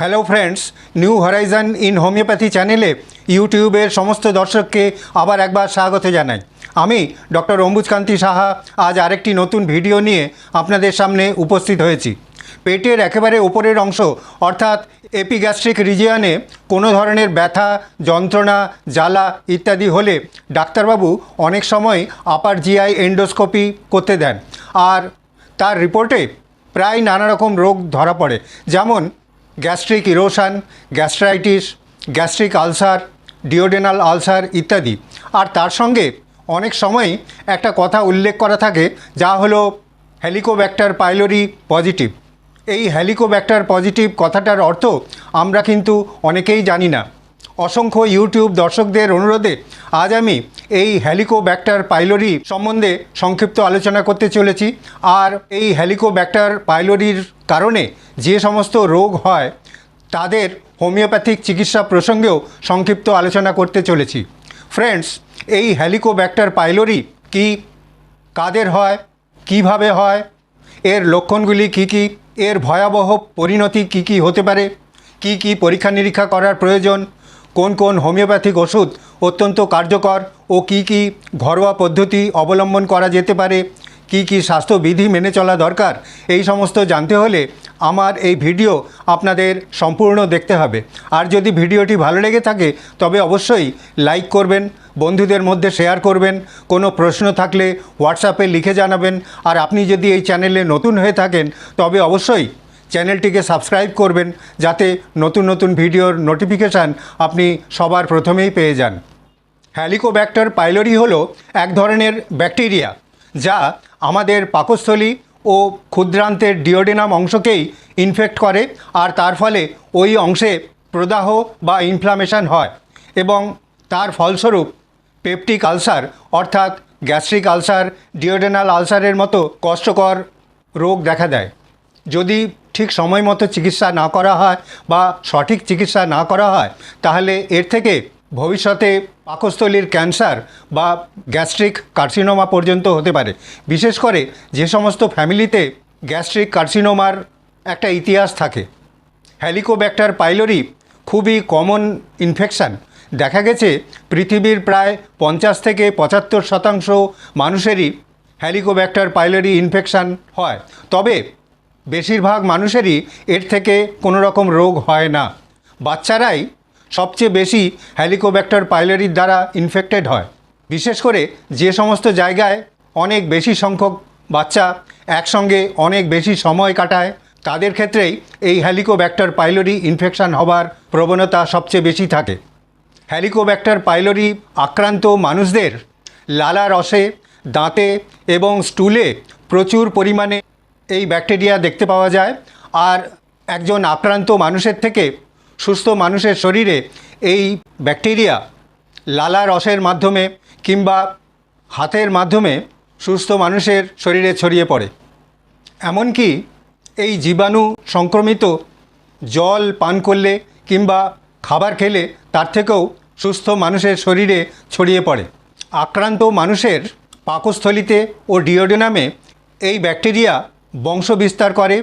Hello friends new horizon in homeopathy চ্যানেলে ইউটিউবের সমস্ত দর্শককে আবার একবার স্বাগত জানাই। আমি ডক্টর অম্বুজকান্তি সাহা আজ আরেকটি নতুন ভিডিও নিয়ে আপনাদের সামনে উপস্থিত হয়েছি। পেটের একেবারে ওপরের অংশ, অর্থাৎ এপিগ্যাস্ট্রিক রিজিয়ানে কোনো ধরনের ব্যথা, যন্ত্রণা, জ্বালা ইত্যাদি হলে ডাক্তারবাবু অনেক সময় আপার জিআই এন্ডোস্কোপি করতে দেন। আর তার রিপোর্টে প্রায় নানা রকম রোগ ধরা পড়ে। যেমন gastric erosion, gastritis, gastric ulcer, duodenal ulcer ইত্যাদি। আর তার সঙ্গে অনেক সময় একটা কথা উল্লেখ করা থাকে, যা হলো হেলিকোব্যাক্টার পাইলোরি পজিটিভ। এই হেলিকোব্যাক্টার পজিটিভ কথাটার অর্থ আমরা কিন্তু অনেকেই জানি না। অসংখ্য ইউটিউব দর্শকদের অনুরোধে আজ আমি এই হেলিকোব্যাক্টার পাইলোরি সম্বন্ধে সংক্ষিপ্ত আলোচনা করতে চলেছি। আর এই হেলিকোব্যাক্টার পাইলোরির কারণে যে সমস্ত রোগ হয়, তাদের হোমিওপ্যাথিক চিকিৎসা প্রসঙ্গেও সংক্ষিপ্ত আলোচনা করতে চলেছি। ফ্রেন্ডস, এই হেলিকোব্যাক্টার পাইলোরি কি, কাদের হয়, কীভাবে হয়, এর লক্ষণগুলি কি কি, এর ভয়াবহ পরিণতি কি কি হতে পারে, কি কি পরীক্ষা নিরীক্ষা করার প্রয়োজন কোন কোন হোমিওপ্যাথিক ওষুধ অত্যন্ত কার্যকর ও কি কি ঘরোয়া পদ্ধতি অবলম্বন করা যেতে পারে, কি কি স্বাস্থ্যবিধি মেনে চলা দরকার, এই সমস্ত জানতে হলে আমার এই ভিডিও আপনাদের সম্পূর্ণ দেখতে হবে। আর যদি ভিডিওটি ভালো লেগে থাকে, তবে অবশ্যই লাইক করবেন, বন্ধুদের মধ্যে শেয়ার করবেন, কোনো প্রশ্ন থাকলে হোয়াটসঅ্যাপে লিখে জানাবেন। আর আপনি যদি এই চ্যানেলে নতুন হয়ে থাকেন, তবে অবশ্যই চ্যানেলটিকে সাবস্ক্রাইব করবেন যাতে নতুন নতুন ভিডিওর নোটিফিকেশান আপনি সবার প্রথমেই পেয়ে যান। হ্যালিকোব্যাক্টার পাইলোরি হলো এক ধরনের ব্যাকটেরিয়া যা আমাদের পাকস্থলী ও ক্ষুদ্রান্তের ডিওডেনাম অংশকেই ইনফেক্ট করে আর তার ফলে ওই অংশে প্রদাহ বা ইনফ্লামেশন হয় এবং তার ফলস্বরূপ পেপটিক আলসার অর্থাৎ গ্যাস্ট্রিক আলসার ডিওডেনাল আলসারের মতো কষ্টকর রোগ দেখা দেয়। যদি ঠিক সময় মতো চিকিৎসা না করা হয় বা সঠিক চিকিৎসা না করা হয়, তাহলে এর থেকে ভবিষ্যতে পাকস্থলীর ক্যান্সার বা গ্যাস্ট্রিক কার্সিনোমা পর্যন্ত হতে পারে। বিশেষ করে যে সমস্ত ফ্যামিলিতে গ্যাস্ট্রিক কার্সিনোমার একটা ইতিহাস থাকে। হ্যালিকোব্যাক্টার পাইলোরি খুবই কমন ইনফেকশান দেখা গেছে পৃথিবীর প্রায় পঞ্চাশ থেকে পঁচাত্তর শতাংশ মানুষেরই হ্যালিকোব্যাক্টার পাইলোরি ইনফেকশান হয়। তবে বেশিরভাগ মানুষেরই এর থেকে কোনো রকম রোগ হয় না। বাচ্চারাই সবচেয়ে বেশি হ্যালিকোব্যাক্টার পাইলোরির দ্বারা ইনফেক্টেড হয়। বিশেষ করে যে সমস্ত জায়গায় অনেক বেশি সংখ্যক বাচ্চা একসঙ্গে অনেক বেশি সময় কাটায়, তাদের ক্ষেত্রেই এই হ্যালিকোব্যাক্টার পাইলোরি ইনফেকশান হবার প্রবণতা সবচেয়ে বেশি থাকে। হ্যালিকোব্যাক্টার পাইলোরি আক্রান্ত মানুষদের লালা রসে, দাঁতে এবং স্টুলে প্রচুর পরিমাণে এই ব্যাকটেরিয়া দেখতে পাওয়া যায়। আর একজন আক্রান্ত মানুষের থেকে সুস্থ মানুষের শরীরে এই ব্যাকটেরিয়া লালা রসের মাধ্যমে কিংবা হাতের মাধ্যমে সুস্থ মানুষের শরীরে ছড়িয়ে পড়ে। এমনকি এই জীবাণু সংক্রমিত জল পান করলে কিংবা খাবার খেলে তার থেকেও সুস্থ মানুষের শরীরে ছড়িয়ে পড়ে। আক্রান্ত মানুষের পাকস্থলিতে ও ডিওডেনামে এই ব্যাকটেরিয়া বংশ বিস্তার করে,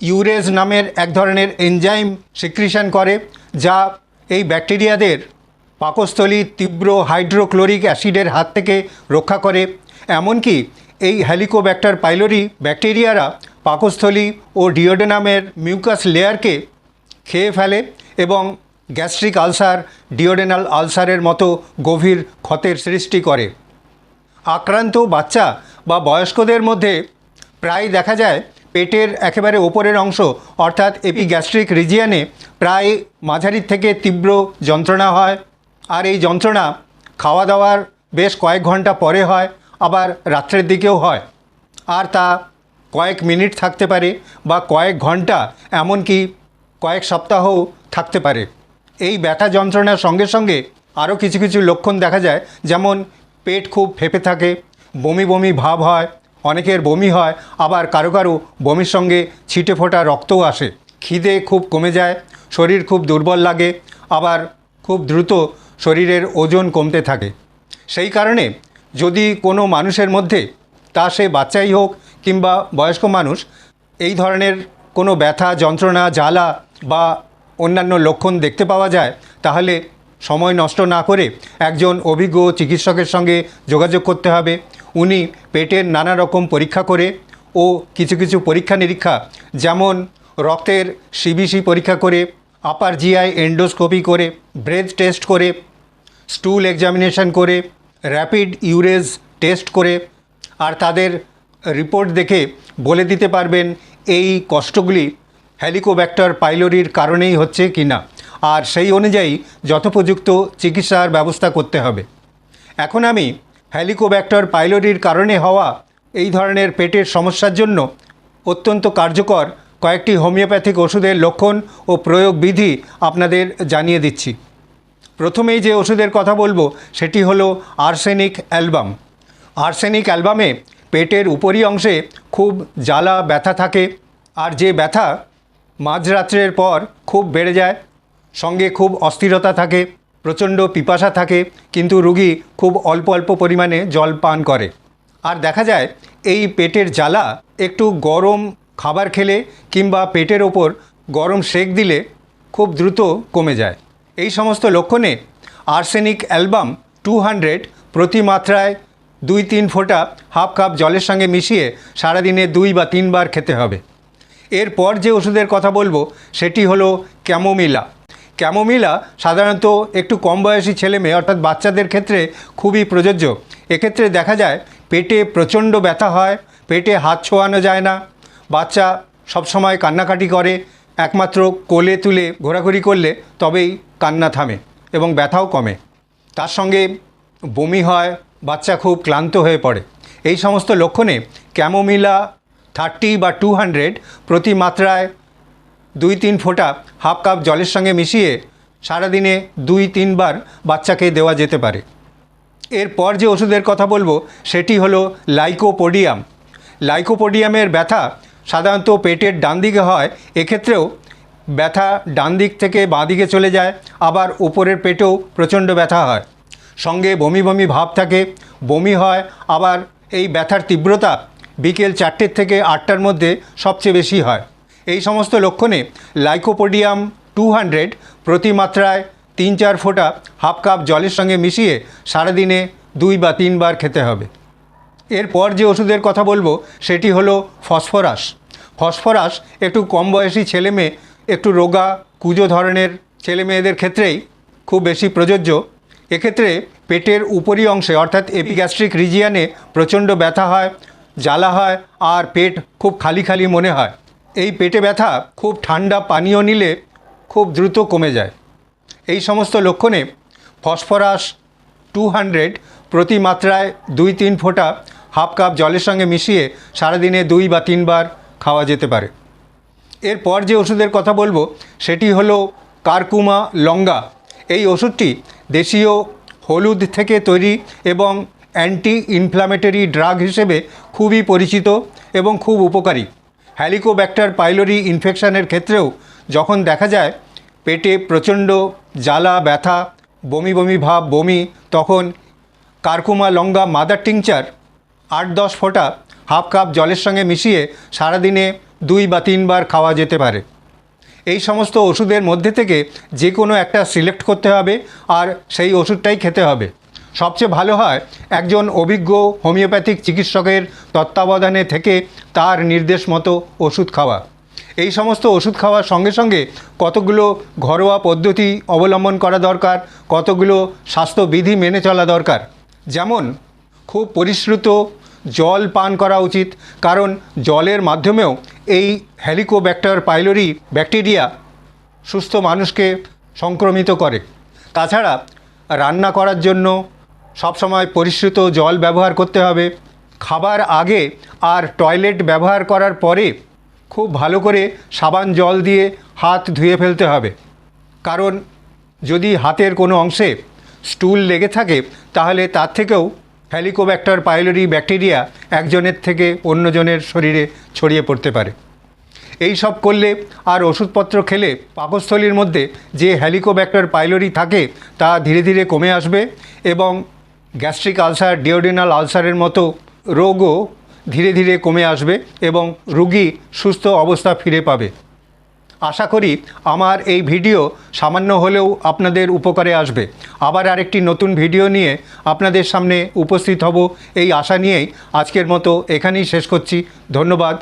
ইউরেজ নামের এক ধরনের এনজাইম সিক্রিশন করে, যা এই ব্যাকটেরিয়াদের পাকস্থলী তীব্র হাইড্রোক্লোরিক অ্যাসিডের হাত থেকে রক্ষা করে। এমনকি এই হ্যালিকোব্যাক্টার পাইলোরি ব্যাকটেরিয়ারা পাকস্থলী ও ডিওডেনামের মিউকাস লেয়ারকে খেয়ে ফেলে এবং গ্যাস্ট্রিক আলসার, ডিওডেনাল আলসারের মতো গভীর ক্ষতের সৃষ্টি করে। আক্রান্ত বাচ্চা বা বয়স্কদের মধ্যে প্রায় দেখা যায় পেটের একেবারে ওপরের অংশ, অর্থাৎ এপিগ্যাস্ট্রিক রিজিয়ানে প্রায় মাঝারি থেকে তীব্র যন্ত্রণা হয়। আর এই যন্ত্রণা খাওয়া দাওয়ার বেশ কয়েক ঘণ্টা পরে হয়, আবার রাত্রের দিকেও হয়। আর তা কয়েক মিনিট থাকতে পারে বা কয়েক ঘণ্টা, এমনকি কয়েক সপ্তাহও থাকতে পারে। এই ব্যথা যন্ত্রণার সঙ্গে সঙ্গে আরও কিছু কিছু লক্ষণ দেখা যায়, যেমন পেট খুব ফেপে থাকে, বমি বমি ভাব হয় অনেকের বমি হয়, আবার কারও কারও বমির সঙ্গে ছিটে ফোটা রক্তও আসে। খিদে খুব কমে যায়, শরীর খুব দুর্বল লাগে, আবার খুব দ্রুত শরীরের ওজন কমতে থাকে। সেই কারণে যদি কোনো মানুষের মধ্যে তা সে বাচ্চাই হোক কিংবা বয়স্ক মানুষ, এই ধরনের কোনো ব্যথা, যন্ত্রণা, জ্বালা বা অন্যান্য লক্ষণ দেখতে পাওয়া যায়, তাহলে সময় নষ্ট না করে একজন অভিজ্ঞ চিকিৎসকের সঙ্গে যোগাযোগ করতে হবে। উনি পেটের নানা রকম পরীক্ষা করে ও কিছু কিছু পরীক্ষা নিরীক্ষা যেমন রক্তের সিবিসি পরীক্ষা করে আপার জিআই এন্ডোস্কোপি করে ব্রেথ টেস্ট করে স্টুল এক্সামিনেশন করে র্যাপিড ইউরেজ টেস্ট করে। আর তাদের রিপোর্ট দেখে বলে দিতে পারবেন এই কষ্টগুলি হ্যালিকোব্যাক্টার পাইলোরির কারণেই হচ্ছে কি না আর সেই অনুযায়ী যথোপযুক্ত চিকিৎসার ব্যবস্থা করতে হবে। এখন আমি হ্যালিকোব্যাক্টার পাইলোরির কারণে হওয়া এই ধরনের পেটের সমস্যার জন্য অত্যন্ত কার্যকর কয়েকটি হোমিওপ্যাথিক ওষুধের লক্ষণ ও প্রয়োগ বিধি আপনাদের জানিয়ে দিচ্ছি। প্রথমেই যে ওষুধের কথা বলব, সেটি হলো আর্সেনিক অ্যালবাম। আর্সেনিক অ্যালবামে পেটের উপরি অংশে খুব জ্বালা, ব্যথা থাকে আর যে ব্যথা মাঝরাত্রের পর খুব বেড়ে যায়, সঙ্গে খুব অস্থিরতা থাকে। প্রচণ্ড পিপাসা থাকে, কিন্তু রুগী খুব অল্প অল্প পরিমাণে জল পান করে। আর দেখা যায়, এই পেটের জ্বালা একটু গরম খাবার খেলে কিংবা পেটের ওপর গরম সেক দিলে খুব দ্রুত কমে যায়। এই সমস্ত লক্ষণে আর্সেনিক অ্যালবাম টু হান্ড্রেড প্রতি মাত্রায় দুই তিন ফোঁটা হাফ কাপ জলের সঙ্গে মিশিয়ে সারাদিনে দুই বা তিনবার খেতে হবে। এরপর যে ওষুধের কথা বলব, সেটি হলো ক্যামোমিলা। ক্যামোমিলা সাধারণত একটু কম বয়সী ছেলে মেয়ে, অর্থাৎ বাচ্চাদের ক্ষেত্রে খুবই প্রযোজ্য। এক্ষেত্রে দেখা যায়, পেটে প্রচণ্ড ব্যথা হয়, পেটে হাত ছোঁয়ানো যায় না। বাচ্চা সবসময় কান্নাকাটি করে, একমাত্র কোলে তুলে ঘোরাঘুরি করলে তবেই কান্না থামে এবং ব্যথাও কমে। তার সঙ্গে বমি হয়, বাচ্চা খুব ক্লান্ত হয়ে পড়ে। এই সমস্ত লক্ষণে ক্যামোমিলা থার্টি বা টু হান্ড্রেড প্রতি মাত্রায় দুই তিন ফোঁটা হাফ কাপ জলের সঙ্গে মিশিয়ে সারাদিনে দুই তিনবার বাচ্চাকে দেওয়া যেতে পারে। এরপর যে ওষুধের কথা বলব, সেটি হলো লাইকোপোডিয়াম। লাইকোপোডিয়ামের ব্যথা সাধারণত পেটের ডান দিকে হয়, এক্ষেত্রেও ব্যথা ডান দিক থেকে বাঁ দিকে চলে যায়, আবার উপরের পেটেও প্রচণ্ড ব্যথা হয়। সঙ্গে বমি বমি ভাব থাকে, বমি হয়, আবার এই ব্যথার তীব্রতা বিকেল চারটের থেকে আটটার মধ্যে সবচেয়ে বেশি হয়। এই সমস্ত লক্ষণে লাইকোপোডিয়াম টু হান্ড্রেড প্রতি মাত্রায় তিন চার ফোঁটা হাফ কাপ জলের সঙ্গে মিশিয়ে সারাদিনে দুই বা তিনবার খেতে হবে। এরপর যে ওষুধের কথা বলব, সেটি হলো ফসফরাস। ফসফরাস একটু কম বয়সী ছেলে মেয়ে, একটু রোগা, কুজো ধরনের ছেলে মেয়েদের ক্ষেত্রেই খুব বেশি প্রযোজ্য। এক্ষেত্রে পেটের উপরি অংশে, অর্থাৎ এপিগ্যাস্ট্রিক রিজিয়ানে প্রচণ্ড ব্যথা হয়, জ্বালা হয়, আর পেট খুব খালি খালি মনে হয়। এই পেটে ব্যথা খুব ঠান্ডা পানীয় নিলে খুব দ্রুত কমে যায়। এই সমস্ত লক্ষণে ফসফরাস টু হান্ড্রেড প্রতি মাত্রায় দুই তিন ফোঁটা হাফ কাপ জলের সঙ্গে মিশিয়ে সারাদিনে দুই বা তিনবার খাওয়া যেতে পারে। এরপর যে ওষুধের কথা বলব, সেটি হলো কারকুমা লঙ্গা। এই ওষুধটি দেশীয় হলুদ থেকে তৈরি এবং অ্যান্টি ইনফ্ল্যামেটরি ড্রাগ হিসেবে খুবই পরিচিত এবং খুব উপকারী। হ্যালিকোব্যাক্টার পাইলোরি ইনফেকশনের ক্ষেত্রেও যখন দেখা যায় পেটে প্রচণ্ড জ্বালা, ব্যথা, বমি বমি ভাব, বমি, তখন কারকুমা লঙ্গা মাদার টিংচার আট দশ ফোঁটা হাফ কাপ জলের সঙ্গে মিশিয়ে সারাদিনে দুই বা তিনবার খাওয়া যেতে পারে। এই সমস্ত ওষুধের মধ্যে থেকে যে কোনো একটা সিলেক্ট করতে হবে আর সেই ওষুধটাই খেতে হবে। সবচেয়ে ভালো হয় একজন অভিজ্ঞ হোমিওপ্যাথিক চিকিৎসকের তত্ত্বাবধানে থেকে তার নির্দেশ মতো ওষুধ খাওয়া। এই সমস্ত ওষুধ খাওয়ার সঙ্গে সঙ্গে কতগুলো ঘরোয়া পদ্ধতি অবলম্বন করা দরকার, কতগুলো স্বাস্থ্যবিধি মেনে চলা দরকার? যেমন, খুব পরিশ্রুত জল পান করা উচিত, কারণ জলের মাধ্যমেও এই হ্যালিকোব্যাক্টার পাইলোরি ব্যাকটেরিয়া সুস্থ মানুষকে সংক্রমিত করে। তাছাড়া রান্না করার জন্য সবসময় পরিশ্রুত জল ব্যবহার করতে হবে। খাবার আগে আর টয়লেট ব্যবহার করার পরে খুব ভালো করে সাবান জল দিয়ে হাত ধুয়ে ফেলতে হবে। কারণ যদি হাতের কোনো অংশে স্টুল লেগে থাকে, তাহলে তার থেকেও হ্যালিকোব্যাক্টার পাইলোরি ব্যাকটেরিয়া একজনের থেকে অন্যজনের শরীরে ছড়িয়ে পড়তে পারে। এই সব করলে আর ওষুধপত্র খেলে পাকস্থলীর মধ্যে যে হ্যালিকোব্যাক্টার পাইলোরি থাকে, তা ধীরে ধীরে কমে আসবে এবং গ্যাস্ট্রিক আলসার, ডিওডিনাল আলসারের মতো রোগও ধীরে ধীরে কমে আসবে এবং রুগী সুস্থ অবস্থা ফিরে পাবে। আশা করি আমার এই ভিডিও সামান্য হলেও আপনাদের উপকারে আসবে। আবার আরেকটি নতুন ভিডিও নিয়ে আপনাদের সামনে উপস্থিত হব। এই আশা নিয়েই আজকের মতো এখানেই শেষ করছি। ধন্যবাদ।